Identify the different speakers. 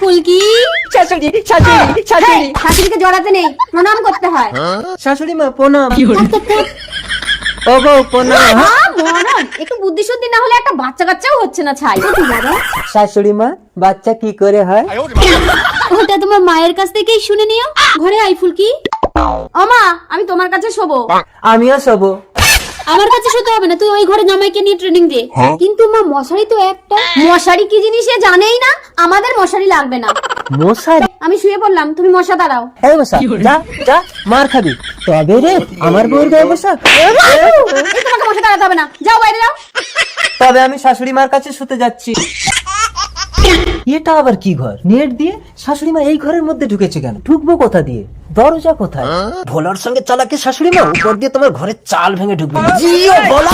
Speaker 1: ফুলকি
Speaker 2: শাশুড়ি শাশুড়ি শাশুড়ি।
Speaker 1: শাশুড়িকে জড়াতে নেই প্রণাম করতে হয়।
Speaker 2: শাশুড়ি মা প্রণাম। ও
Speaker 1: একটু বুদ্ধি শুদ্ধি না হলে একটা বাচ্চা কাচ্চাও হচ্ছে না ছাই।
Speaker 2: শাশুড়ি মা বাচ্চা কি করে হয়?
Speaker 1: ওটা তোমার মায়ের কাছ থেকেই শুনে নিও। ঘরে আই ফুলকি। ও মা আমি তোমার কাছে শোবো।
Speaker 2: আমিও শোবো।
Speaker 1: আমার কাছে শুতে হবে না তুই ওই ঘরে জামাইকে নিয়ে ট্রেনিং দে। কিন্তু মা মশারি তো একটা। মশারি কি জিনিস এ জানেই না? আমাদের মশারি লাগবে না।
Speaker 2: মশারি?
Speaker 1: আমি শুয়ে পড়লাম তুমি মশা দাঁড়াও।
Speaker 2: এই বসা যা যা মার খাবি। তবে রে আমার বউর গায়ে বসা
Speaker 1: এই তোমাকে মশা দাঁড়াতে হবে না। যাও বাইরে যাও।
Speaker 2: তবে আমি শাশুড়ি মার কাছে শুতে যাচ্ছি। এটা আবার কি ঘর নেট দিয়ে শাশুড়ি মা এই ঘরের মধ্যে ঢুকেছে কেন ঢুকবো কোথা দিয়ে দরজা কোথায় ভোলার সঙ্গে চালাকে শাশুড়ি মা উপর দিয়ে তোমার ঘরের চাল ভেঙে ঢুকবে জিও ভোলা